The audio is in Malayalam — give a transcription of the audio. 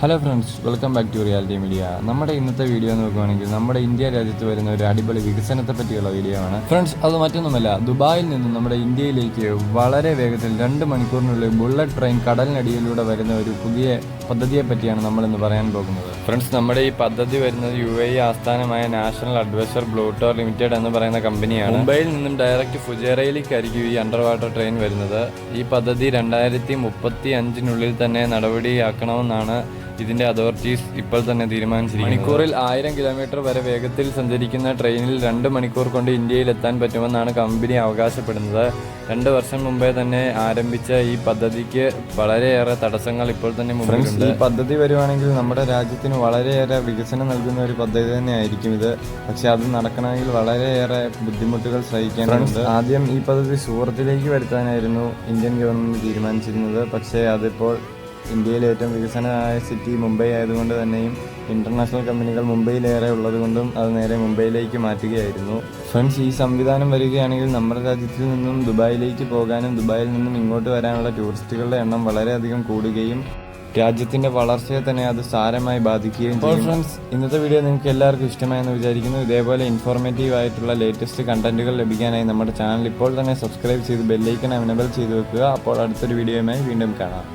Hello friends welcome back to reality media നമ്മുടെ ഇന്നത്തെ വീഡിയോ നോക്കുകയാണെങ്കിൽ നമ്മുടെ ഇന്ത്യ രാജ്യത്ത് വരുന്ന ഒരു അടിപൊളി വികസനത്തെ പറ്റിയുള്ള വീഡിയോ ആണ്. ഫ്രണ്ട്സ് അത് മറ്റൊന്നുമല്ല. ദുബായിൽ നിന്ന് നമ്മുടെ ഇന്ത്യയിലേക്ക് വളരെ വേഗത്തിൽ രണ്ട് മണിക്കൂറിനുള്ളിൽ ബുള്ളറ്റ് ട്രെയിൻ കടലിനടിയിലൂടെ വരുന്ന ഒരു പുതിയ പദ്ധതിയെ പറ്റിയാണ് നമ്മൾ ഇന്ന് പറയാൻ പോകുന്നത്. ഫ്രണ്ട്സ് നമ്മുടെ ഈ പദ്ധതി വരുന്നത് യു എ ആസ്ഥാനമായ നാഷണൽ അഡ്വൈസർ ബ്ലൂട്ടോർ ലിമിറ്റഡ് എന്ന് പറയുന്ന കമ്പനിയാണ്. മുംബൈയിൽ നിന്നും ഡയറക്റ്റ് ഫുജേറയിലേക്കായിരിക്കും ഈ അണ്ടർ വാട്ടർ ട്രെയിൻ വരുന്നത്. ഈ പദ്ധതി രണ്ടായിരത്തി മുപ്പത്തി അഞ്ചിനുള്ളിൽ തന്നെ നടപടിയാക്കണമെന്നാണ് ഇതിന്റെ അതോറിറ്റീസ് ഇപ്പോൾ തന്നെ തീരുമാനിച്ചിരിക്കുന്നു മണിക്കൂറിൽ ആയിരം കിലോമീറ്റർ വരെ വേഗത്തിൽ സഞ്ചരിക്കുന്ന ട്രെയിനിൽ രണ്ട് മണിക്കൂർ കൊണ്ട് ഇന്ത്യയിൽ എത്താൻ പറ്റുമെന്നാണ് കമ്പനി അവകാശപ്പെടുന്നത്. രണ്ട് വർഷം മുമ്പേ തന്നെ ആരംഭിച്ച ഈ പദ്ധതിക്ക് വളരെയേറെ തടസ്സങ്ങൾ ഇപ്പോൾ തന്നെ മുമ്പിലുണ്ട്. ഈ പദ്ധതി വരുവാണെങ്കിൽ നമ്മുടെ രാജ്യത്തിന് വളരെയേറെ വികസനം നൽകുന്ന ഒരു പദ്ധതി തന്നെയായിരിക്കും ഇത്. പക്ഷെ അത് നടക്കണമെങ്കിൽ വളരെയേറെ ബുദ്ധിമുട്ടുകൾ സഹിക്കേണ്ടതുണ്ട്. ആദ്യം ഈ പദ്ധതി സൂറത്തിലേക്ക് വരുത്താനായിരുന്നു ഇന്ത്യൻ ഗവൺമെന്റ് തീരുമാനിച്ചിരുന്നത്. പക്ഷേ അതിപ്പോൾ ഇന്ത്യയിലെ ഏറ്റവും വികസനമായ സിറ്റി മുംബൈ ആയതുകൊണ്ട് തന്നെയും ഇന്റർനാഷണൽ കമ്പനികൾ മുംബൈയിലേറെ ഉള്ളതുകൊണ്ടും അത് നേരെ മുംബൈയിലേക്ക് മാറ്റുകയായിരുന്നു. ഫ്രണ്ട്സ് ഈ സംവിധാനം വരികയാണെങ്കിൽ നമ്മുടെ രാജ്യത്തിൽ നിന്നും ദുബായിലേക്ക് പോകാനും ദുബായിൽ നിന്നും ഇങ്ങോട്ട് വരാനുള്ള ടൂറിസ്റ്റുകളുടെ എണ്ണം വളരെയധികം കൂടുകയും രാജ്യത്തിന്റെ വളർച്ചയെ തന്നെ അത് സാരമായി ബാധിക്കുകയും ചെയ്യും. ഫ്രണ്ട്സ് ഇന്നത്തെ വീഡിയോ നിങ്ങൾക്ക് എല്ലാവർക്കും ഇഷ്ടമായെന്ന് വിചാരിക്കുന്നു. ഇതേപോലെ ഇൻഫോർമേറ്റീവ് ആയിട്ടുള്ള ലേറ്റസ്റ്റ് കണ്ടന്റുകൾ ലഭിക്കാനായി നമ്മുടെ ചാനൽ ഇപ്പോൾ തന്നെ സബ്സ്ക്രൈബ് ചെയ്ത് ബെല്ലൈക്കൺ അവൈലബിൾ ചെയ്ത് വെക്കുക. അപ്പോൾ അടുത്തൊരു വീഡിയോയുമായി വീണ്ടും കാണാം.